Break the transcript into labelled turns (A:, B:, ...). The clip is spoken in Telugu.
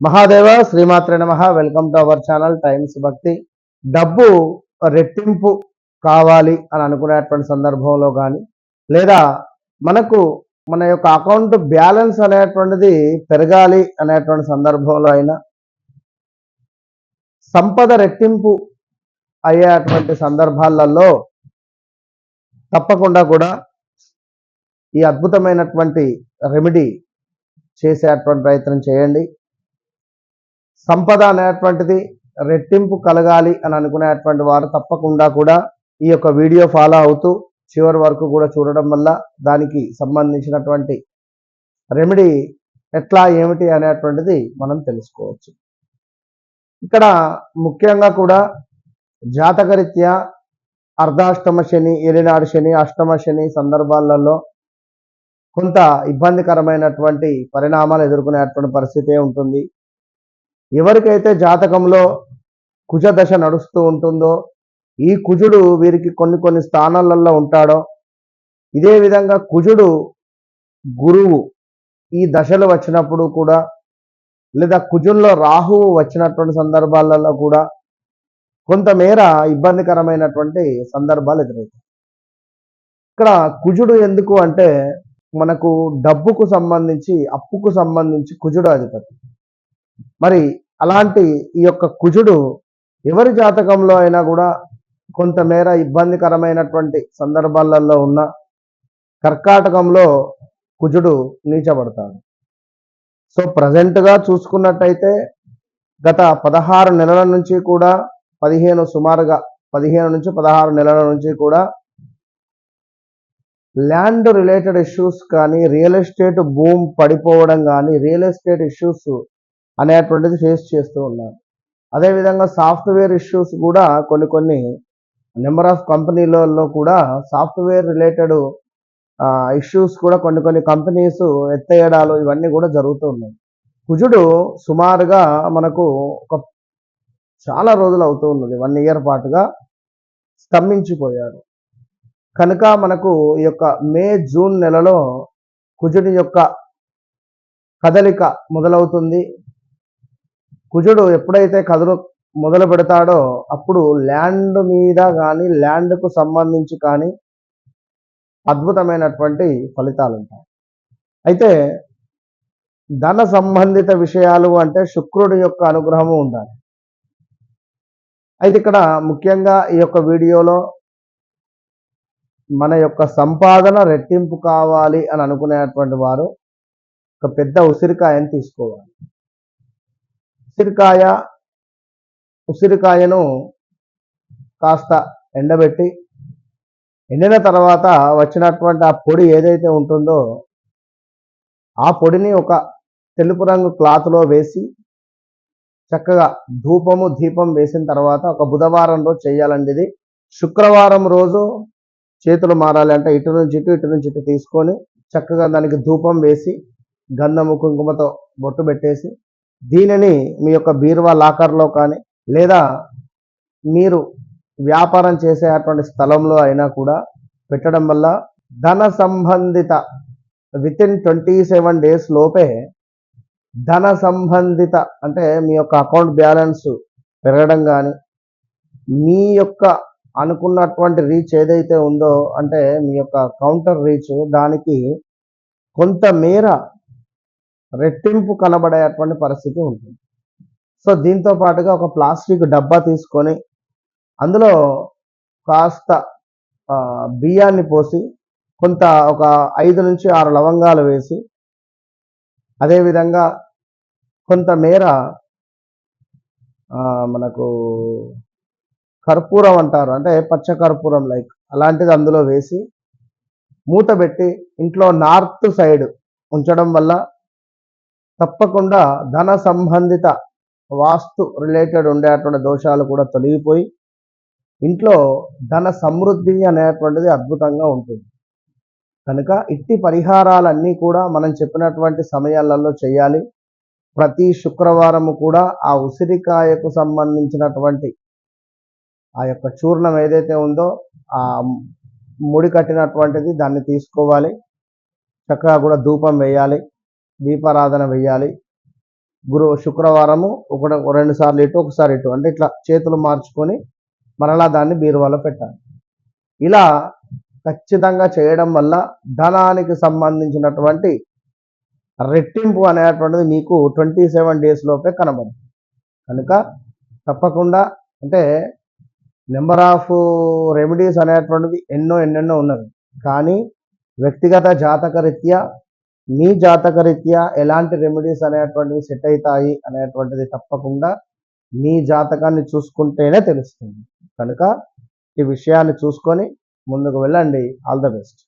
A: మహాదేవ శ్రీమాత్ర నమ. Welcome to our channel times Bhakti డబ్బు రెట్టింపు కావాలి అని అనుకునేటువంటి సందర్భంలో కానీ లేదా మనకు మన యొక్క అకౌంట్ బ్యాలెన్స్ అనేటువంటిది పెరగాలి అనేటువంటి సందర్భంలో అయినా సంపద రెట్టింపు అయ్యేటువంటి సందర్భాలలో తప్పకుండా కూడా ఈ అద్భుతమైనటువంటి రెమెడీ చేసేటువంటి ప్రయత్నం చేయండి. సంపద అనేటువంటిది రెట్టింపు కలగాలి అని అనుకునేటువంటి వారు తప్పకుండా కూడా ఈ యొక్క వీడియో ఫాలో అవుతూ చివరి వరకు కూడా చూడడం వల్ల దానికి సంబంధించినటువంటి రెమెడీ ఎట్లా ఏమిటి అనేటువంటిది మనం తెలుసుకోవచ్చు. ఇక్కడ ముఖ్యంగా కూడా జాతకరీత్యా అర్ధాష్టమ శని ఏలినాడు శని అష్టమ శని సందర్భాలలో కొంత ఇబ్బందికరమైనటువంటి పరిణామాలు ఎదుర్కొనేటువంటి పరిస్థితే ఉంటుంది. ఎవరికైతే జాతకంలో కుజ దశ నడుస్తూ ఉంటుందో ఈ కుజుడు వీరికి కొన్ని కొన్ని స్థానాలలో ఉంటాడో ఇదే విధంగా కుజుడు గురువు ఈ దశలు వచ్చినప్పుడు కూడా లేదా కుజుల్లో రాహువు వచ్చినటువంటి సందర్భాలలో కూడా కొంతమేర ఇబ్బందికరమైనటువంటి సందర్భాలు ఎదురవుతాయి ఇక్కడ కుజుడు ఎందుకు అంటే మనకు డబ్బుకు సంబంధించి అప్పుకు సంబంధించి కుజుడు అధిపతి. మరి అలాంటి ఈ యొక్క కుజుడు ఎవరి జాతకంలో అయినా కూడా కొంతమేర ఇబ్బందికరమైనటువంటి సందర్భాలలో ఉన్న కర్కాటకంలో కుజుడు నీచబడతాడు. సో ప్రజెంట్గా చూసుకున్నట్టయితే గత పదహారు నెలల నుంచి కూడా పదిహేను సుమారుగా పదిహేను నుంచి పదహారు నెలల నుంచి కూడా ల్యాండ్ రిలేటెడ్ ఇష్యూస్ కానీ రియల్ ఎస్టేట్ భూమ్ పడిపోవడం కానీ రియల్ ఎస్టేట్ ఇష్యూస్ అనేటువంటిది ఫేస్ చేస్తూ ఉన్నారు. అదేవిధంగా సాఫ్ట్వేర్ ఇష్యూస్ కూడా కొన్ని కొన్ని నెంబర్ ఆఫ్ కంపెనీలలో కూడా సాఫ్ట్వేర్ రిలేటెడ్ ఇష్యూస్ కూడా కొన్ని కొన్ని కంపెనీస్ ఎత్తేయడాలు ఇవన్నీ కూడా జరుగుతూ ఉన్నాయి. కుజుడు సుమారుగా మనకు ఒక చాలా రోజులు అవుతూ ఉన్నది. వన్ ఇయర్ పాటుగా స్తంభించిపోయాడు. కనుక మనకు ఈ యొక్క మే జూన్ నెలలో కుజుడి యొక్క కదలిక మొదలవుతుంది. కుజుడు ఎప్పుడైతే కథలు మొదలు పెడతాడో అప్పుడు ల్యాండ్ మీద కానీ ల్యాండ్కు సంబంధించి కానీ అద్భుతమైనటువంటి ఫలితాలు ఉంటాయి అయితే ధన సంబంధిత విషయాలు అంటే శుక్రుడి యొక్క అనుగ్రహము ఉండాలి. అయితే ఇక్కడ ముఖ్యంగా ఈ యొక్క వీడియోలో మన యొక్క సంపాదన రెట్టింపు కావాలి అని అనుకునేటువంటి వారు ఒక పెద్ద ఉసిరికాయని తీసుకోవాలి. ఉసిరికాయ ఉసిరికాయను కాస్త ఎండబెట్టి ఎండిన తర్వాత వచ్చినటువంటి ఆ పొడి ఏదైతే ఉంటుందో ఆ పొడిని ఒక తెలుపు రంగు క్లాత్లో వేసి చక్కగా ధూపము దీపం వేసిన తర్వాత ఒక బుధవారం రోజు చేయాలండి ఇది శుక్రవారం రోజు చేతులు మారాలి అంటే ఇటు నుంచి ఇటు ఇటు నుంచి ఇటు తీసుకొని చక్కగా దానికి ధూపం వేసి గంధము కుంకుమతో బొట్టు పెట్టేసి దీనిని మీ యొక్క బీరువా లాకర్లో కానీ లేదా మీరు వ్యాపారం చేసేటువంటి స్థలంలో అయినా కూడా పెట్టడం వల్ల ధన సంబంధిత within twenty seven days లోపే ధన సంబంధిత అంటే మీ యొక్క అకౌంట్ బ్యాలెన్స్ పెరగడం కానీ మీ యొక్క అనుకున్నటువంటి రీచ్ ఏదైతే ఉందో అంటే మీ యొక్క కౌంటర్ రీచ్ దానికి కొంత మేర రెట్టింపు కనబడేటువంటి పరిస్థితి ఉంటుంది. సో దీంతో పాటుగా ఒక ప్లాస్టిక్ డబ్బా తీసుకొని అందులో కాస్త బియ్యాన్ని పోసి కొంత ఒక ఐదు నుంచి ఆరు లవంగాలు వేసి అదేవిధంగా కొంతమేర మనకు కర్పూరం అంటారు. అంటే పచ్చ కర్పూరం లైక్ అలాంటిది అందులో వేసి మూత పెట్టి ఇంట్లో నార్త్ సైడ్ ఉంచడం వల్ల తప్పకుండా ధన సంబంధిత వాస్తు రిలేటెడ్ ఉండేటువంటి దోషాలు కూడా తొలగిపోయి ఇంట్లో ధన సమృద్ధి అనేటువంటిది అద్భుతంగా ఉంటుంది. కనుక ఇట్టి పరిహారాలన్నీ కూడా మనం చెప్పినటువంటి సమయాలలో చేయాలి. ప్రతి శుక్రవారము కూడా ఆ ఉసిరికాయకు సంబంధించినటువంటి ఆ యొక్క చూర్ణం ఏదైతే ఉందో ఆ ముడి కట్టినటువంటిది దాన్ని తీసుకోవాలి. చక్కగా కూడా ధూపం వేయాలి. దీపారాధన వేయాలి గురు శుక్రవారము ఒక రెండు సార్లు ఇటు ఒకసారి ఇటు. అంటే ఇట్లా చేతులు మార్చుకొని మరలా దాన్ని బీరువాలో పెట్టాలి. ఇలా ఖచ్చితంగా చేయడం వల్ల ధనానికి సంబంధించినటువంటి రెట్టింపు అనేటువంటిది మీకు ట్వంటీ సెవెన్ డేస్ లోపే కనబడుతుంది. కనుక తప్పకుండా అంటే నెంబర్ ఆఫ్ రెమెడీస్ అనేటువంటిది ఎన్నో ఎన్నెన్నో ఉన్నవి. కానీ వ్యక్తిగత జాతకరీత్యా మీ జాతకరీత్యా ఎలాంటి రెమెడీస్ అనేటువంటివి సెట్ అవుతాయి అనేటువంటిది తప్పకుండా మీ జాతకాన్ని చూసుకుంటేనే తెలుస్తుంది. కనుక ఈ విషయాన్ని చూసుకొని ముందుకు వెళ్ళండి. All the best.